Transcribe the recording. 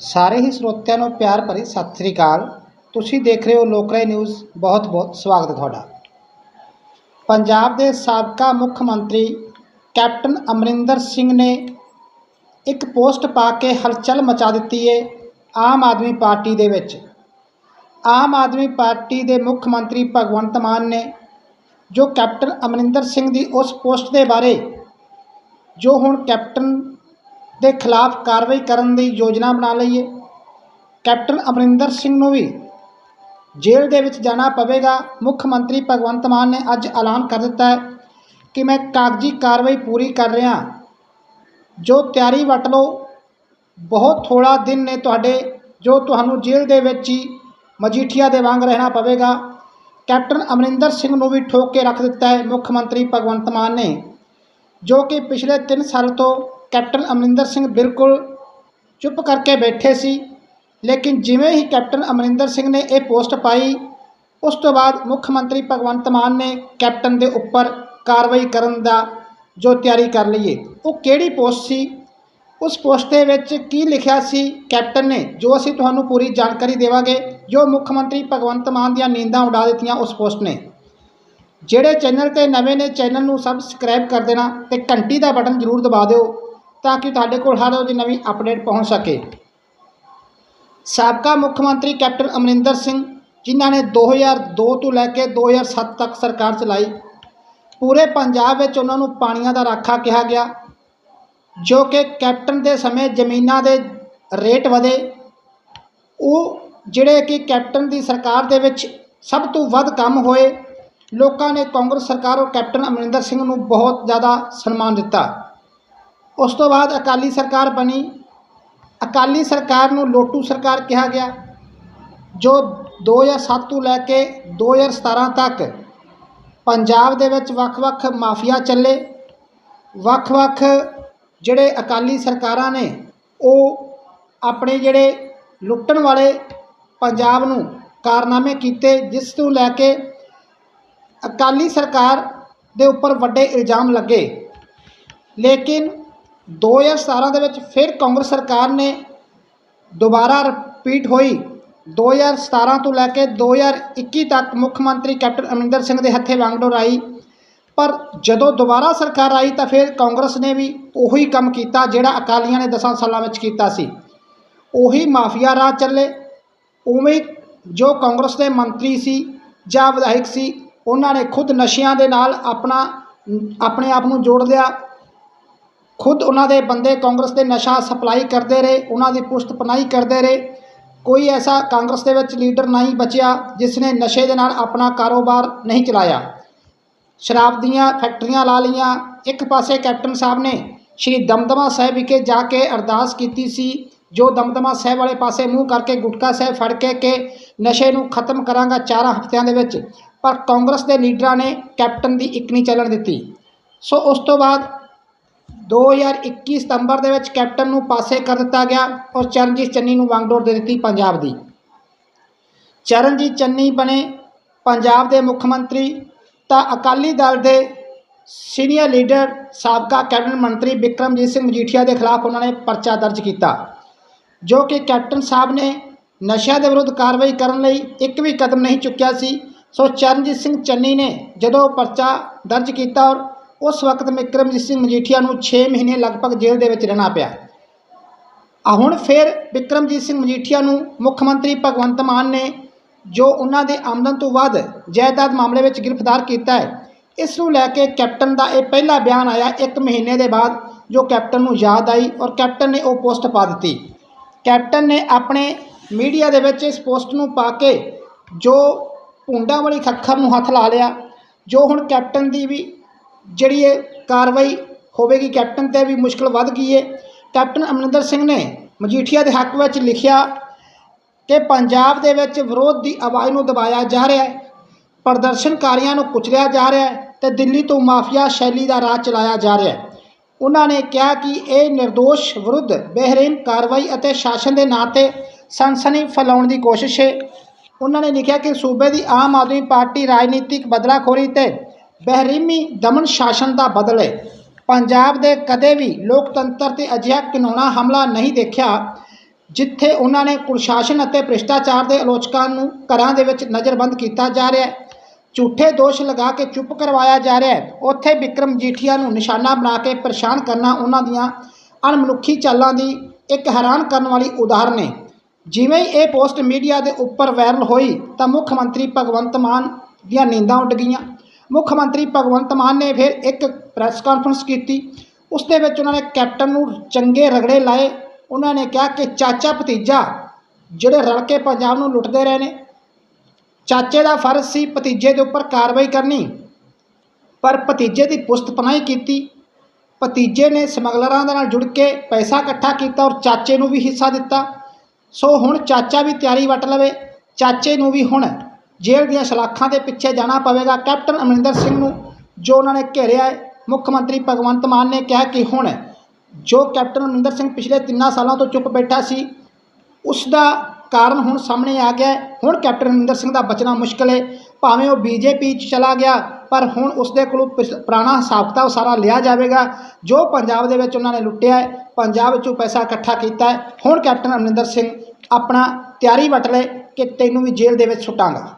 ਸਾਰੇ ਹੀ ਸਰੋਤਿਆਂ ਨੂੰ ਪਿਆਰ ਭਰੀ ਸਤਿ ਸ੍ਰੀ ਅਕਾਲ। ਤੁਸੀਂ ਦੇਖ ਰਹੇ ਹੋ ਲੋਕਰਾਏ ਨਿਊਜ਼। ਬਹੁਤ ਬਹੁਤ ਸਵਾਗਤ ਹੈ ਤੁਹਾਡਾ। ਪੰਜਾਬ ਦੇ ਸਾਬਕਾ ਮੁੱਖ ਮੰਤਰੀ ਕੈਪਟਨ ਅਮਰਿੰਦਰ ਸਿੰਘ ਨੇ ਇੱਕ ਪੋਸਟ ਪਾ ਕੇ ਹਲਚਲ ਮਚਾ ਦਿੱਤੀ ਹੈ ਆਮ ਆਦਮੀ ਪਾਰਟੀ ਦੇ ਵਿੱਚ। ਆਮ ਆਦਮੀ ਪਾਰਟੀ ਦੇ ਮੁੱਖ ਮੰਤਰੀ ਭਗਵੰਤ ਮਾਨ ਨੇ ਜੋ ਕੈਪਟਨ ਅਮਰਿੰਦਰ ਸਿੰਘ ਦੀ ਉਸ ਪੋਸਟ ਦੇ ਬਾਰੇ, ਜੋ ਹੁਣ ਕੈਪਟਨ ਦੇ ਖਿਲਾਫ ਕਾਰਵਾਈ ਕਰਨ ਦੀ ਯੋਜਨਾ ਬਣਾ ਲਈ ਹੈ ਕੈਪਟਨ ਅਮਰਿੰਦਰ ਸਿੰਘ ਨੂੰ ਵੀ ਜੇਲ੍ਹ ਦੇ ਵਿੱਚ ਜਾਣਾ ਪਵੇਗਾ। ਮੁੱਖ ਮੰਤਰੀ ਭਗਵੰਤ ਮਾਨ ਨੇ ਅੱਜ ਐਲਾਨ ਕਰ ਦਿੱਤਾ ਹੈ ਕਿ ਮੈਂ ਕਾਗਜ਼ੀ ਕਾਰਵਾਈ ਪੂਰੀ ਕਰ ਰਿਹਾ ਜੋ ਤਿਆਰੀ ਵਟ ਲਓ, ਬਹੁਤ ਥੋੜਾ ਦਿਨ ਨੇ ਤੁਹਾਡੇ, ਜੋ ਤੁਹਾਨੂੰ ਜੇਲ੍ਹ ਦੇ ਵਿੱਚ ਹੀ ਮਜੀਠੀਆ ਦੇ ਵਾਂਗ ਰਹਿਣਾ ਪਵੇਗਾ। ਕੈਪਟਨ ਅਮਰਿੰਦਰ ਸਿੰਘ ਨੂੰ ਵੀ ਠੋਕ ਕੇ ਰੱਖ ਦਿੱਤਾ ਹੈ ਮੁੱਖ ਮੰਤਰੀ ਭਗਵੰਤ ਮਾਨ ਨੇ, ਜੋ ਕਿ ਪਿਛਲੇ 3 ਸਾਲ ਤੋਂ ਕੈਪਟਨ ਅਮਰਿੰਦਰ ਸਿੰਘ ਬਿਲਕੁਲ ਚੁੱਪ ਕਰਕੇ ਬੈਠੇ ਸੀ, ਲੇਕਿਨ ਜਿਵੇਂ ਹੀ ਕੈਪਟਨ ਅਮਰਿੰਦਰ ਸਿੰਘ ਨੇ ਇਹ ਪੋਸਟ ਪਾਈ, ਉਸ ਤੋਂ ਬਾਅਦ ਮੁੱਖ ਮੰਤਰੀ ਭਗਵੰਤ ਮਾਨ ਨੇ ਕੈਪਟਨ ਦੇ ਉੱਪਰ ਕਾਰਵਾਈ ਕਰਨ ਦਾ ਜੋ ਤਿਆਰੀ ਕਰ ਲਈਏ। ਉਹ ਕਿਹੜੀ ਪੋਸਟ ਸੀ? ਉਸ ਪੋਸਟ ਦੇ ਵਿੱਚ ਕੀ ਲਿਖਿਆ ਸੀ ਕੈਪਟਨ ਨੇ, ਜੋ ਅਸੀਂ ਤੁਹਾਨੂੰ ਪੂਰੀ ਜਾਣਕਾਰੀ ਦੇਵਾਂਗੇ, ਜੋ ਮੁੱਖ ਮੰਤਰੀ ਭਗਵੰਤ ਮਾਨ ਦੀਆਂ ਨੀਂਦਾਂ ਉਡਾ ਦਿੱਤੀਆਂ ਉਸ ਪੋਸਟ ਨੇ। ਜਿਹੜੇ ਚੈਨਲ ਤੇ ਨਵੇਂ ਨੇ, ਚੈਨਲ ਨੂੰ ਸਬਸਕ੍ਰਾਈਬ ਕਰ ਦੇਣਾ ਤੇ ਘੰਟੀ ਦਾ ਬਟਨ ਜ਼ਰੂਰ ਦਬਾ ਦਿਓ। ਤਾਂ ਕਿ ਤੁਹਾਡੇ ਕੋਲ ਹਰ ਰੋਜ਼ ਨਵੀਂ ਅਪਡੇਟ ਪਹੁੰਚ ਸਕੇ। ਸਾਬਕਾ ਮੁੱਖ ਮੰਤਰੀ ਕੈਪਟਨ ਅਮਰਿੰਦਰ ਸਿੰਘ, ਜਿਨ੍ਹਾਂ ਨੇ 2002 ਤੋਂ ਲੈ ਕੇ 2007 ਤੱਕ ਸਰਕਾਰ ਚਲਾਈ, ਪੂਰੇ ਪੰਜਾਬ ਵਿੱਚ ਉਹਨਾਂ ਨੂੰ ਪਾਣੀਆਂ ਦਾ ਰਾਖਾ ਕਿਹਾ ਗਿਆ, ਜੋ ਕਿ ਕੈਪਟਨ ਦੇ ਸਮੇਂ ਜ਼ਮੀਨਾਂ ਦੇ ਰੇਟ ਵਧੇ। ਉਹ ਜਿਹੜੇ ਕਿ ਕੈਪਟਨ ਦੀ ਸਰਕਾਰ ਦੇ ਵਿੱਚ ਸਭ ਤੋਂ ਵੱਧ ਕੰਮ ਹੋਏ, ਲੋਕਾਂ ਨੇ ਕਾਂਗਰਸ ਸਰਕਾਰ ਔਰ ਕੈਪਟਨ ਅਮਰਿੰਦਰ ਸਿੰਘ ਨੂੰ ਬਹੁਤ ਜ਼ਿਆਦਾ ਸਨਮਾਨ ਦਿੱਤਾ। ਉਸ ਤੋਂ ਬਾਅਦ ਅਕਾਲੀ ਸਰਕਾਰ ਬਣੀ। ਅਕਾਲੀ ਸਰਕਾਰ ਨੂੰ ਲੋਟੂ ਸਰਕਾਰ ਕਿਹਾ ਗਿਆ, ਜੋ 2007 ਤੋਂ ਲੈ ਕੇ 2017 ਤੱਕ ਪੰਜਾਬ ਦੇ ਵਿੱਚ ਵੱਖ-ਵੱਖ ਮਾਫੀਆ ਚੱਲੇ। ਵੱਖ-ਵੱਖ ਜਿਹੜੇ ਅਕਾਲੀ ਸਰਕਾਰਾਂ ਨੇ, ਉਹ ਆਪਣੇ ਜਿਹੜੇ ਲੁੱਟਣ ਵਾਲੇ ਪੰਜਾਬ ਨੂੰ ਕਾਰਨਾਮੇ ਕੀਤੇ, ਜਿਸ ਤੋਂ ਲੈ ਕੇ ਅਕਾਲੀ ਸਰਕਾਰ ਦੇ ਉੱਪਰ ਵੱਡੇ ਇਲਜ਼ਾਮ ਲੱਗੇ। ਲੇਕਿਨ 2017 ਦੇ ਵਿੱਚ ਫਿਰ ਕਾਂਗਰਸ ਸਰਕਾਰ ਨੇ ਦੁਬਾਰਾ ਰਿਪੀਟ ਹੋਈ। 2017 ਤੋਂ ਲੈ ਕੇ 2021 ਤੱਕ ਮੁੱਖ ਮੰਤਰੀ ਕੈਪਟਨ ਅਮਰਿੰਦਰ ਸਿੰਘ ਦੇ ਹੱਥੇ ਵਾਂਗਡੋਰ ਆਈ। ਪਰ ਜਦੋਂ ਦੁਬਾਰਾ ਸਰਕਾਰ ਆਈ ਤਾਂ ਫਿਰ ਕਾਂਗਰਸ ਨੇ ਵੀ ਉਹੀ ਕੰਮ ਕੀਤਾ ਜਿਹੜਾ ਅਕਾਲੀਆਂ ਨੇ 10 ਸਾਲਾਂ ਵਿੱਚ ਕੀਤਾ ਸੀ। ਉਹੀ ਮਾਫੀਆ ਰਾਜ ਚੱਲੇ। ਉਵੇਂ ਜੋ ਕਾਂਗਰਸ ਦੇ ਮੰਤਰੀ ਸੀ ਜਾਂ ਵਿਧਾਇਕ ਸੀ, ਉਹਨਾਂ ਨੇ ਖੁਦ ਨਸ਼ਿਆਂ ਦੇ ਨਾਲ ਆਪਣਾ, ਆਪਣੇ ਆਪ ਨੂੰ ਜੋੜ ਲਿਆ। ਖੁਦ ਉਹਨਾਂ ਦੇ ਬੰਦੇ ਕਾਂਗਰਸ ਦੇ ਨਸ਼ਾ ਸਪਲਾਈ ਕਰਦੇ ਰਹੇ, ਉਹਨਾਂ ਦੀ ਪੁਸ਼ਤ ਪਨਾਈ ਕਰਦੇ ਰਹੇ। ਕੋਈ ਐਸਾ ਕਾਂਗਰਸ ਦੇ ਵਿੱਚ ਲੀਡਰ ਨਹੀਂ ਬਚਿਆ ਜਿਸ ਨੇ ਨਸ਼ੇ ਦੇ ਨਾਲ ਆਪਣਾ ਕਾਰੋਬਾਰ ਨਹੀਂ ਚਲਾਇਆ। ਸ਼ਰਾਬ ਦੀਆਂ ਫੈਕਟਰੀਆਂ ਲਾ ਲਈਆਂ। ਇੱਕ ਪਾਸੇ ਕੈਪਟਨ ਸਾਹਿਬ ਨੇ ਸ਼੍ਰੀ ਦਮਦਮਾ ਸਾਹਿਬ ਵਿਖੇ ਜਾ ਕੇ ਅਰਦਾਸ ਕੀਤੀ ਸੀ, ਜੋ ਦਮਦਮਾ ਸਾਹਿਬ ਵਾਲੇ ਪਾਸੇ ਮੂੰਹ ਕਰਕੇ ਗੁਟਕਾ ਸਾਹਿਬ ਫੜ ਕੇ ਕਿ ਨਸ਼ੇ ਨੂੰ ਖਤਮ ਕਰਾਂਗਾ ਚਾਰਾਂ ਹਫ਼ਤਿਆਂ ਦੇ ਵਿੱਚ। ਪਰ ਕਾਂਗਰਸ ਦੇ ਲੀਡਰਾਂ ਨੇ ਕੈਪਟਨ ਦੀ ਇੱਕ ਨਹੀਂ ਚੱਲਣ ਦਿੱਤੀ। ਸੋ ਉਸ ਤੋਂ ਬਾਅਦ 2021 ਸਤੰਬਰ ਦੇ ਵਿੱਚ ਕੈਪਟਨ ਨੂੰ ਪਾਸੇ ਕਰ ਦਿੱਤਾ ਗਿਆ ਔਰ ਚਰਨਜੀਤ ਚੰਨੀ ਨੂੰ ਵਾਂਗਡੋਰ ਦੇ ਦਿੱਤੀ ਪੰਜਾਬ ਦੀ। ਚਰਨਜੀਤ ਚੰਨੀ ਬਣੇ ਪੰਜਾਬ ਦੇ ਮੁੱਖ ਮੰਤਰੀ, ਤਾਂ ਅਕਾਲੀ ਦਲ ਦੇ ਸੀਨੀਅਰ ਲੀਡਰ ਸਾਬਕਾ ਕੈਬਨਿਟ ਮੰਤਰੀ ਵਿਕਰਮਜੀਤ ਸਿੰਘ ਮਜੀਠੀਆ ਦੇ ਖਿਲਾਫ ਉਹਨਾਂ ਨੇ ਪਰਚਾ ਦਰਜ ਕੀਤਾ, ਜੋ ਕਿ ਕੈਪਟਨ ਸਾਹਿਬ ਨੇ ਨਸ਼ਿਆਂ ਦੇ ਵਿਰੁੱਧ ਕਾਰਵਾਈ ਕਰਨ ਲਈ ਇੱਕ ਵੀ ਕਦਮ ਨਹੀਂ ਚੁੱਕਿਆ ਸੀ। ਸੋ ਚਰਨਜੀਤ ਸਿੰਘ ਚੰਨੀ ਨੇ ਜਦੋਂ ਪਰਚਾ ਦਰਜ ਕੀਤਾ ਔਰ ਉਸ ਵਕਤ ਵਿਕਰਮਜੀਤ ਸਿੰਘ ਮਜੀਠੀਆ ਨੂੰ 6 ਮਹੀਨੇ ਲਗਭਗ ਜੇਲ੍ਹ ਦੇ ਵਿੱਚ ਰਹਿਣਾ ਪਿਆ। ਆ ਹੁਣ ਫਿਰ ਵਿਕਰਮਜੀਤ ਸਿੰਘ ਮਜੀਠੀਆ ਨੂੰ ਮੁੱਖ ਮੰਤਰੀ ਭਗਵੰਤ ਮਾਨ ਨੇ ਜੋ ਉਹਨਾਂ ਦੇ ਆਮਦਨ ਤੋਂ ਵੱਧ ਜਾਇਦਾਦ ਮਾਮਲੇ ਵਿੱਚ ਗ੍ਰਿਫਤਾਰ ਕੀਤਾ ਹੈ, ਇਸ ਨੂੰ ਲੈ ਕੇ ਕੈਪਟਨ ਦਾ ਇਹ ਪਹਿਲਾ ਬਿਆਨ ਆਇਆ ਇੱਕ ਮਹੀਨੇ ਦੇ ਬਾਅਦ, ਜੋ ਕੈਪਟਨ ਨੂੰ ਯਾਦ ਆਈ ਔਰ ਕੈਪਟਨ ਨੇ ਉਹ ਪੋਸਟ ਪਾ ਦਿੱਤੀ। ਕੈਪਟਨ ਨੇ ਆਪਣੇ ਮੀਡੀਆ ਦੇ ਵਿੱਚ ਇਸ ਪੋਸਟ ਨੂੰ ਪਾ ਕੇ ਜੋ ਭੁੰਡਾਂ ਵਾਲੀ ਖੱਖਰ ਨੂੰ ਹੱਥ ਲਾ ਲਿਆ, ਜੋ ਹੁਣ ਕੈਪਟਨ ਦੀ ਵੀ ਜਿਹੜੀ ਇਹ ਕਾਰਵਾਈ ਹੋਵੇਗੀ, ਕੈਪਟਨ ਤੇ ਵੀ ਮੁਸ਼ਕਲ ਵੱਧ ਗਈ ਹੈ ਕੈਪਟਨ ਅਮਰਿੰਦਰ ਸਿੰਘ ਨੇ ਮਜੀਠੀਆ ਦੇ ਹੱਕ ਵਿੱਚ ਲਿਖਿਆ ਕਿ ਪੰਜਾਬ ਦੇ ਵਿੱਚ ਵਿਰੋਧ ਦੀ ਆਵਾਜ਼ ਨੂੰ ਦਬਾਇਆ ਜਾ ਰਿਹਾ ਹੈ, ਪ੍ਰਦਰਸ਼ਨਕਾਰੀਆਂ ਨੂੰ ਕੁਚਲਿਆ ਜਾ ਰਿਹਾ ਹੈ ਤੇ ਦਿੱਲੀ ਤੋਂ ਮਾਫੀਆ ਸ਼ੈਲੀ ਦਾ ਰਾਜ ਚਲਾਇਆ ਜਾ ਰਿਹਾ ਹੈ। ਉਹਨਾਂ ਨੇ ਕਿਹਾ ਕਿ ਇਹ નિર્ਦੋਸ਼ ਵਿਰੁੱਧ ਬੇਹਰੀਮ ਕਾਰਵਾਈ ਅਤੇ ਸ਼ਾਸਨ ਦੇ ਨਾਂ ਤੇ ਸਨਸਨੀ ਫੈਲਾਉਣ ਦੀ ਕੋਸ਼ਿਸ਼ ਹੈ। ਉਹਨਾਂ ਨੇ ਲਿਖਿਆ ਕਿ ਸੂਬੇ ਦੀ ਆਮ ਆਦਮੀ ਪਾਰਟੀ ਰਾਜਨੀਤਿਕ ਬਦਲਾਖੋਰੀ ਤੇ ਬਹਿਰੀਮੀ ਦਮਨ ਸ਼ਾਸਨ ਦਾ ਬਦਲ ਹੈ। ਪੰਜਾਬ ਦੇ ਕਦੇ ਵੀ ਲੋਕਤੰਤਰ ਤੇ ਅਜਿਹਾ ਘਿਨਾਉਣਾ ਹਮਲਾ ਨਹੀਂ ਦੇਖਿਆ, ਜਿੱਥੇ ਉਹਨਾਂ ਨੇ ਕੁਸ਼ਾਸਨ ਅਤੇ ਭ੍ਰਿਸ਼ਟਾਚਾਰ ਦੇ ਆਲੋਚਕਾਂ ਨੂੰ ਘਰਾਂ ਦੇ ਵਿੱਚ ਨਜ਼ਰਬੰਦ ਕੀਤਾ ਜਾ ਰਿਹਾ ਹੈ। ਝੂਠੇ ਦੋਸ਼ ਲਗਾ ਕੇ ਚੁੱਪ ਕਰਵਾਇਆ ਜਾ ਰਿਹਾ ਹੈ। ਉੱਥੇ ਵਿਕਰਮ ਜੀਠੀਆ ਨੂੰ ਨਿਸ਼ਾਨਾ ਬਣਾ ਕੇ ਪਰੇਸ਼ਾਨ ਕਰਨਾ ਉਹਨਾਂ ਦੀਆਂ ਅਣਮਨੁੱਖੀ ਚਾਲਾਂ ਦੀ ਇੱਕ ਹੈਰਾਨ ਕਰਨ ਵਾਲੀ ਉਦਾਹਰਨ ਹੈ। ਜਿਵੇਂ ਹੀ ਇਹ ਪੋਸਟ ਮੀਡੀਆ ਦੇ ਉੱਪਰ ਵਾਇਰਲ ਹੋਈ ਤਾਂ ਮੁੱਖ ਮੰਤਰੀ ਭਗਵੰਤ ਮਾਨ ਦੀਆਂ ਨੀਂਦਾਂ ਉੱਡ ਗਈਆਂ। ਮੁੱਖ ਮੰਤਰੀ ਭਗਵੰਤ ਮਾਨ ਨੇ ਫਿਰ ਇੱਕ ਪ੍ਰੈਸ ਕਾਨਫਰੰਸ ਕੀਤੀ। ਉਸ ਦੇ ਵਿੱਚ ਉਹਨਾਂ ਨੇ ਕੈਪਟਨ ਨੂੰ ਚੰਗੇ ਰਗੜੇ ਲਾਏ। ਉਹਨਾਂ ਨੇ ਕਿਹਾ ਕਿ ਚਾਚਾ ਭਤੀਜਾ, ਜਿਹੜੇ ਰਲ ਕੇ ਪੰਜਾਬ ਨੂੰ ਲੁੱਟਦੇ ਰਹੇ ਨੇ, ਚਾਚੇ ਦਾ ਫਰਜ਼ ਸੀ ਭਤੀਜੇ ਦੇ ਉੱਪਰ ਕਾਰਵਾਈ ਕਰਨੀ। ਪਰ ਭਤੀਜੇ ਦੀ ਪੁਸਤ ਪਨਾਹੀ ਕੀਤੀ। ਭਤੀਜੇ ਨੇ ਸਮਗਲਰਾਂ ਦੇ ਨਾਲ ਜੁੜ ਕੇ ਪੈਸਾ ਇਕੱਠਾ ਕੀਤਾ ਔਰ ਚਾਚੇ ਨੂੰ ਵੀ ਹਿੱਸਾ ਦਿੱਤਾ। ਸੋ ਹੁਣ ਚਾਚਾ ਵੀ ਤਿਆਰੀ ਵੱਟ ਲਵੇ। ਚਾਚੇ ਨੂੰ ਵੀ ਹੁਣ ਜੇਲ੍ਹ ਦੀਆਂ ਸਲਾਖਾਂ ਦੇ ਪਿੱਛੇ ਜਾਣਾ ਪਵੇਗਾ ਕੈਪਟਨ ਅਮਰਿੰਦਰ ਸਿੰਘ ਨੂੰ, ਜੋ ਉਹਨਾਂ ਨੇ ਘੇਰਿਆ ਹੈ। ਮੁੱਖ ਮੰਤਰੀ ਭਗਵੰਤ ਮਾਨ ਨੇ ਕਿਹਾ ਕਿ ਹੁਣ ਜੋ ਕੈਪਟਨ ਅਮਰਿੰਦਰ ਸਿੰਘ ਪਿਛਲੇ ਤਿੰਨਾਂ ਸਾਲਾਂ ਤੋਂ ਚੁੱਪ ਬੈਠਾ ਸੀ, ਉਸ ਦਾ ਕਾਰਨ ਹੁਣ ਸਾਹਮਣੇ ਆ ਗਿਆ ਹੁਣ ਕੈਪਟਨ ਅਮਰਿੰਦਰ ਸਿੰਘ ਦਾ ਬਚਣਾ ਮੁਸ਼ਕਲ ਹੈ। ਭਾਵੇਂ ਉਹ ਬੀਜੇਪੀ 'ਚ ਚਲਾ ਗਿਆ, ਪਰ ਹੁਣ ਉਸ ਦੇ ਕੋਲੋਂ ਪਿਛ- ਪੁਰਾਣਾ ਹਿਸਾਬ ਕਿਤਾਬ ਸਾਰਾ ਲਿਆ ਜਾਵੇਗਾ, ਜੋ ਪੰਜਾਬ ਦੇ ਵਿੱਚ ਉਹਨਾਂ ਨੇ ਲੁੱਟਿਆ ਹੈ। ਪੰਜਾਬ ਵਿੱਚੋਂ ਪੈਸਾ ਇਕੱਠਾ ਕੀਤਾ ਹੈ। ਹੁਣ ਕੈਪਟਨ ਅਮਰਿੰਦਰ ਸਿੰਘ ਆਪਣਾ ਤਿਆਰੀ ਵੱਟ ਲੈ ਕਿ ਤੈਨੂੰ ਵੀ ਜੇਲ੍ਹ ਦੇ ਵਿੱਚ ਸੁੱਟਾਂਗਾ।